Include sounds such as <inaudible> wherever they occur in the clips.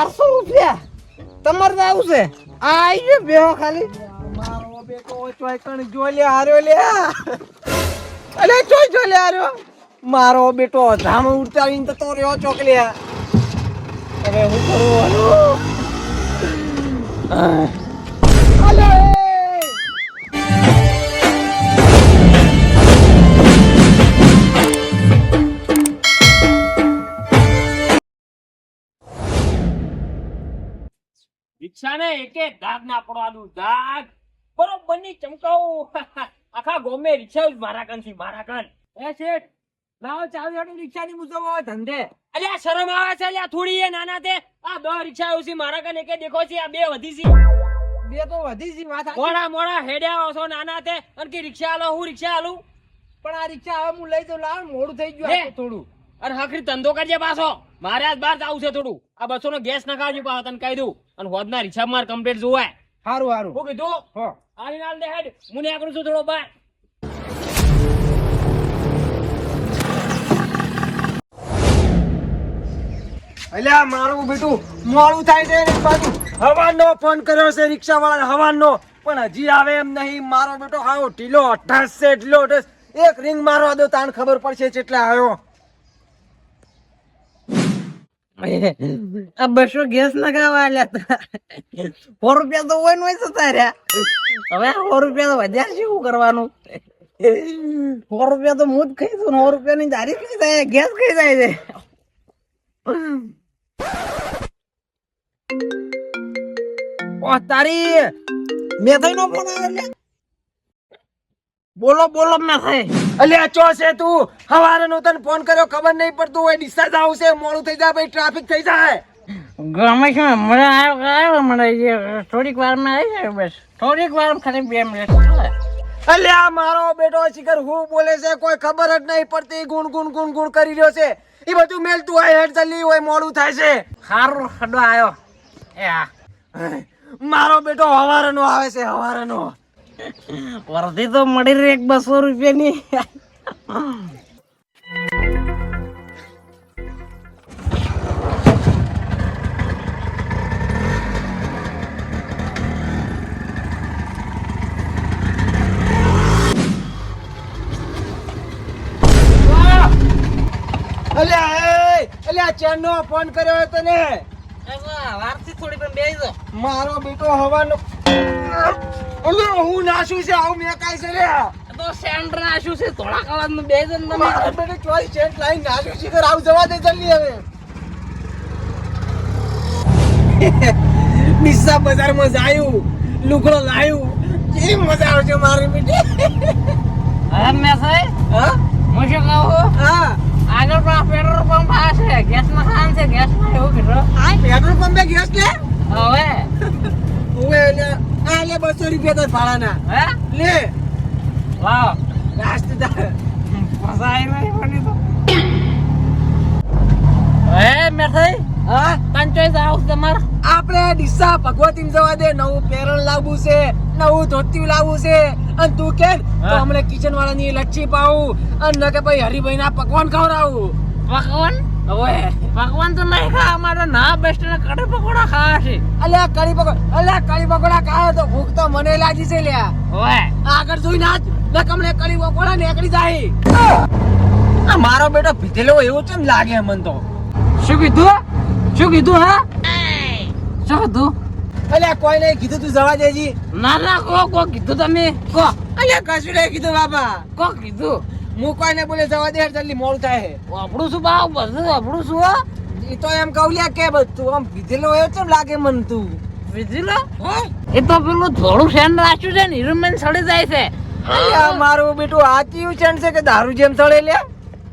ચારસો રૂપિયા તમારે તો આવું છે? આ આવી ગયો બેહો ખાલી. મારો બેટો ચોયકણ જો લે હાર્યો લે. અલે ચોય જો લે હાર્યો મારો બેટો ધામ ઉતારીને તો તો રહ્યો ચોકલ્યા હવે હું કરું, હાલો. રિક્ષાને એક એક દાગ ના પડવાનું દાગ બરોબરની ચમકાવું. <laughs> આખા ગોમે રિક્ષા મારા કન છે મારા કન. એ શેઠ લાવો ચાવી હાટુ રિક્ષાની આવે ધંધે. અલ્યા શરમ આવે છે અલ્યા થોડી એ નાના તે. આ બે રિક્ષા આવ્યું છે મારા કન એકે દેખો છે આ બે વધી છે. બે તો વધી છે વાત મોડા મોડા હેડ્યા છો નાના તે અને કે રિક્ષા આલો હું રિક્ષા આલું પણ આ રિક્ષા હવે હું લઈ દઉં લાવ મોડું થઈ ગયું. થોડું. અને હકરી ધંધો કરજે પાછો. મારે આજ બહાર જવું છે થોડું. આ બસો નો ગેસ નખાવજો પાછો તને કહી દઉં. અને હોદના રિક્ષા માર કમ્પ્લીટ જોવાય. સારું સારું હું કીધું હો. આની નાલ દે હેડ હું ને છું થોડો બાર અલ્યા મારું બેટું મોડું થાય છે ને પાછું. હવાનો ફોન કર્યો છે રિક્ષા વાળા હવાનો પણ હજી આવે એમ નહીં. મારો બેટો આવ્યો ઢીલો અઠાસ છે ઢીલો અઠાસ એક રિંગ મારવા દો તાન ખબર પડશે કેટલા આવ્યો આ બસો ગેસ નખાવા આલ્યા સો રૂપિયા તો હોય હોય જતા રહ્યા હવે સો રૂપિયા તો વધ્યા શું કરવાનું? સો રૂપિયા તો હું જ ખાઈ છું, સો રૂપિયા ની દારી કઈ જાય, ગેસ કઈ જાય છે. ઓ તારી મેથાઈ નો બોલો બોલો મેથાઈ અલ્યા ચો છે તું? હવારેનો તને ફોન કર્યો ખબર નહીં પડતું હોય ડિસ્ચાર્જ આવશે મોડું થઈ જાય ભાઈ ટ્રાફિક થઈ જાય. ગમે છે મને આવ્યો આવ્યો મને થોડીક વારમાં આવી જાય બસ. થોડીક વાર ખાલી બે મિનિટ અલ્યા મારો બેટો શિખર હું બોલે છે કોઈ ખબર જ નહીં પડતી ગુણ ગુણ ગુણ ગુણ કરી રહ્યો છે. એ બધું મેલતું હોય હેડ જલ્દી હોય મોડું થાય છે. સારું હડો આવ્યો એ મારો બેટો હવારનો આવે છે હવારનો વર્ધી તો મળી રહી એક બસો રૂપિયાની. ચેનનો ફોન કર્યો હોય તને. વારથી થોડી પણ બેસી મારો બેટો હવાનો અલ્યા હું નાશું છે? આવું મેં કાઈ છે લે તો સેન્ટર નાશું છે? થોડા કલાકનું બેસી દો તમે બેટો ચેન્ટ લાઈન નાશું શિખર આવું જવા દે જલ્દી હવે. <laughs> નિશા બજારમાં જાયું લુકડો લાયું. કેવી મજા આવે છે મારી બેટી. હા મેં સાહેબ હા? હું શું કહું? હા. આગળ પણ પેટ્રોલ પંપ આ છે. ગેસમાં ખાન છે. ગેસમાં એવું કીધું. પેટ્રોલ પંપે ગેસ લે? હવે? <laughs> હું આ લે 200 રૂપિયા તો ભાડાના. હે? લે. લાવ લાસ્ટ દા ફસાઈ નહીં પડી તો. હે મેં હા? પંચોઈસ આવું તમાર? આપણે ડીસા ભગવતી જવા દે નવું પેરણ લાવવું છે નવું ધોતિયું લાવવું છે. અને તું કે તો. હમણે કિચન વાળાની લચ્છી પાવું અને ન કે ભાઈ હરિભાઈ ના પકવાન ખવડાવું. ભગવાન હવે ભગવાન તો નહીં ખા અમારે ના બેસ્ટ ને કડે પકોડા ખાવા છે. અલ્યા કડી પકોડા અલ્યા કડી પકોડા ખાય તો ભૂખ તો મને લાગી છે લ્યા. ઓય આગળ જોઈ નાચ ન કમણે કડી પકોડા નીકળી જાય. આ મારો બેટો ભીતેલો એવું કેમ લાગે મન તો? શું કીધું શું કીધું હા? શું કીધું? અલ્યા કોઈ નહીં કીધું તું જવા દેજી. ના ના કો કો કીધું તમે કો. અલ્યા કશું નહીં કીધું બાબા કો કીધું. હું કોઈને બોલે જવા દે જલ્દી મોડું થાય આપણું શું ભાવ બધું આપણું શું હો? એ તો એમ કહું લ્યા કે બધું આમ વિધેલો એવો કેમ લાગે મન તું? વિધેલો? એ તો પેલું થોડું શેન રાખ્યું છે ને હિરમેન સડી જાય છે. મારું બેટું આ કેવું ચેન છે કે દારૂ જેમ સડે લે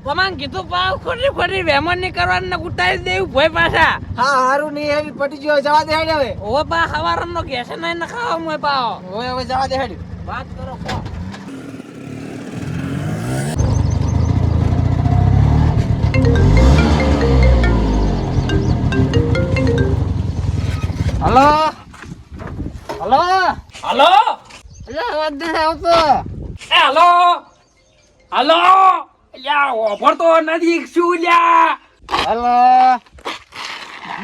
તમાન કીધું પાવ ખોટી ખોટી વેમનની કરવાનું ને ઉતારી દેવું ભોય પાછા. હા હારું નહીં હેડી પટી ગયો જવા દે હેડ હવે. ઓ પા હવારમ નો ગેસ નહીં ન ખાવા મોય પાવ. હવે હવે જવા દે હેડ વાત કરો હલો હલો હલો એટલે અવાજ નથી આવતો એ હલો હલો યા ઓફર તો નથી શું લ્યા હલો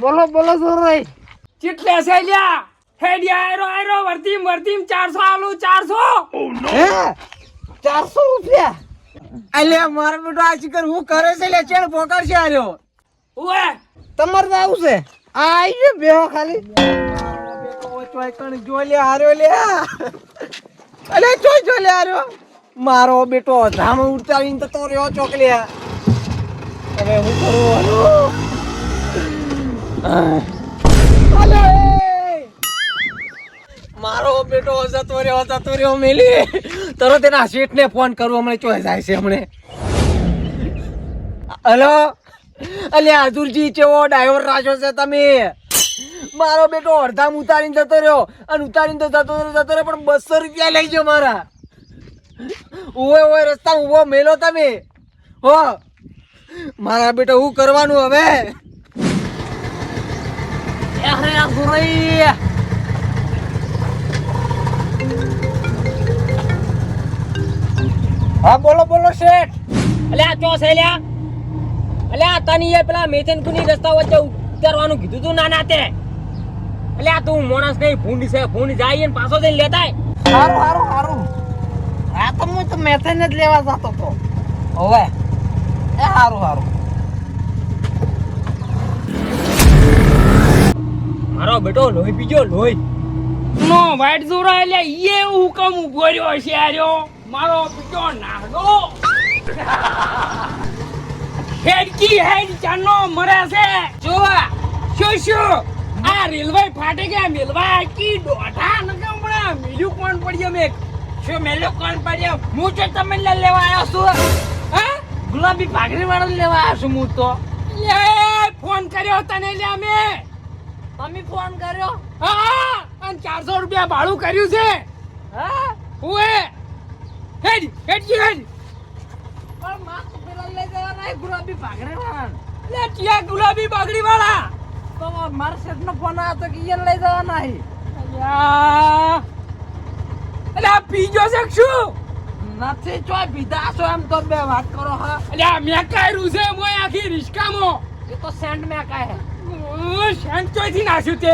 બોલો બોલો સોરાઈ ચીટલે છે લ્યા હેડિયા આયરો આયરો વર્તીમ વર્તીમ ચારસો આલુ ચારસો હે ચારસો રૂપિયા અલ્યા મારો બેટો આ શિખર હું કરે છે લે ચેડ પોકાડશે આર્યો? ઉએ તમારે તો આવું છે. આ આવી ગયો બેહો ખાલી. અલે ચોય જો લે હાર્યો મારો બેટો ધામ ઉતારીને તો તો રહ્યો ચોકલ્યા. હવે હું મારો બેટો જતો રહ્યો જતો રહ્યો મેલી. તરત એના શેઠને ફોન કરવો હમણાં ચોય જાય છે હમણે. હલો? અલ્યા હજુરજી ચેવો ડ્રાઈવર રાખ્યો છે તમે? મારો બેટો અડધામ ઉતારીને જતો રહ્યો અને ઉતારીને તો જતો રહ્યો જતો રહ્યો, પણ બસો રૂપિયા લઈ જાઓ મારા. ઓય ઓય રસ્તા ઊભો, મેલો તમે. હો. મારા બેટો, હું કરવાનું હવે? અરે આ સોરાઈ હા, બોલો બોલો, શેઠ. અલ્યા ચો છે, લ્યા? અલ્યા તની એ પેલા મેથન કુની રસ્તા વચ્ચે ઉતરવાનું કીધું તું ના ના તે આ તું માણસ નહીં ભૂંડ છે ભૂંડ જાય ને પાછો જઈને લેતા. સારું સારું સારું આ તો હું તો મેથેન જ લેવા જતો તો. હવે. એ સારું સારું મારો બેટો લોહી પીજો લોહી. નો વાઈટ જોરા એટલે ઈએ હુકમ ઊભો રહ્યો છે આર્યો. મારો પીજો નાડો હેડકી હેડ ચાનો મરે છે. જોવા શું શું? આ રેલવે ફાટે ગયા મેલવા કી દોઢા નકમણા મેલ્યું કોણ પડ્યો મે? શું મેલ્યો કોણ પડ્યો? હું તો તમે લેવા આવ્યો છું. હા? ગુલાબી ભાગરી વાળો લેવા આવ્યો છું હું તો. એ ફોન કર્યો તને લે અમે. તમે ફોન કર્યો? હા અને ચારસો રૂપિયા ભાડું કર્યું છે. હા? હું હેડ હેડ હેડ. પણ જવાના ગુલાબી પાઘડી વાળા લે ટિયા ગુલાબી બાગડી વાળા. તો મારા શેઠ નો ફોન આવ્યો કે ઈયન લઈ જવા હી. અલ્યા. અલ્યા પીજો છે શું? નથી ચોય પીધા છો એમ તો બે વાત કરો હા. અલ્યા મેં કાયરું છે મોય આખી રિસ્કામાં એ તો સેન્ટ મેં કાય શાંતોયથી નાખ્યું તે.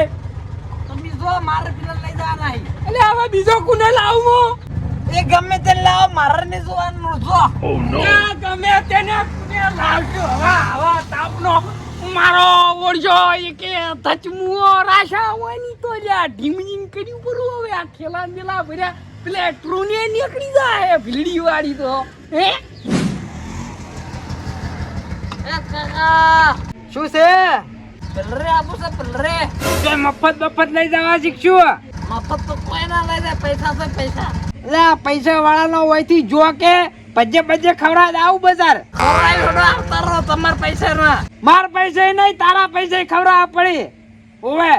તમે જો મારે પેલા લઈ જવાના હી. અલ્યા હવે બીજો કુને લાવું એ ગમે તે લાવો મારા ને જોવાનું જો. ગમે તેને કુને લાવજો. હવા આવા તાપનો મારો ઓળજો એ કે ધચમુઓ રાશા હોવાની તો લ્યા ઢીમજીમ કર્યું પરું હવે આ ખેલા મેલા ભર્યા. પેલા ટ્રોને નીકળી જાય ભીલડી વાળી તો. હે? એ કાકા. શું છે? પલરે આપો છે પલરે. તે મફત બફત લઈ જવા શીખશું. મફત તો કોઈ ના લઈ જાય પૈસા છે પૈસા. એટલે પૈસા વાળાનો હોયથી જો કે પજે પજે ખવડાવ આવું બજાર. ખવડાવી રહો પૈસા ના માર પૈસા નહીં તારા પૈસા ખવડાવ પડી. ઓવે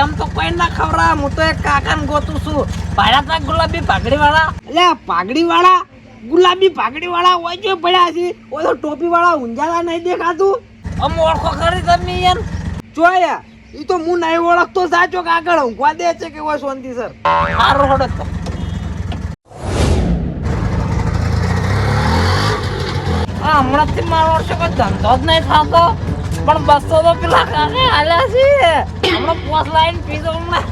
એમ તો કોઈ ના ખવડાવ હું તો એક કાકા ને ગોતું છું. ભાડા તા ગુલાબી પાઘડી વાળા લે પાઘડી વાળા ગુલાબી પાઘડી વાળા હોય જો પડ્યા છે. તો ટોપી વાળા ઊંઝાલા નહીં દેખાતું? અમ ઓળખો કરી તમે યાર જોયા એ તો હું નહીં ઓળખતો સાચો કાગળ ઊંઘવા દે છે કે હોય શાંતિ સર? મારો હોડો આ હમણાંથી મારો વર્ષે કોઈ ધંધો જ નહીં થતો. પણ બસો તો પેલા કાકા હાલ્યા છે હમણાં પોસ લાઈન પીધો હમણાં.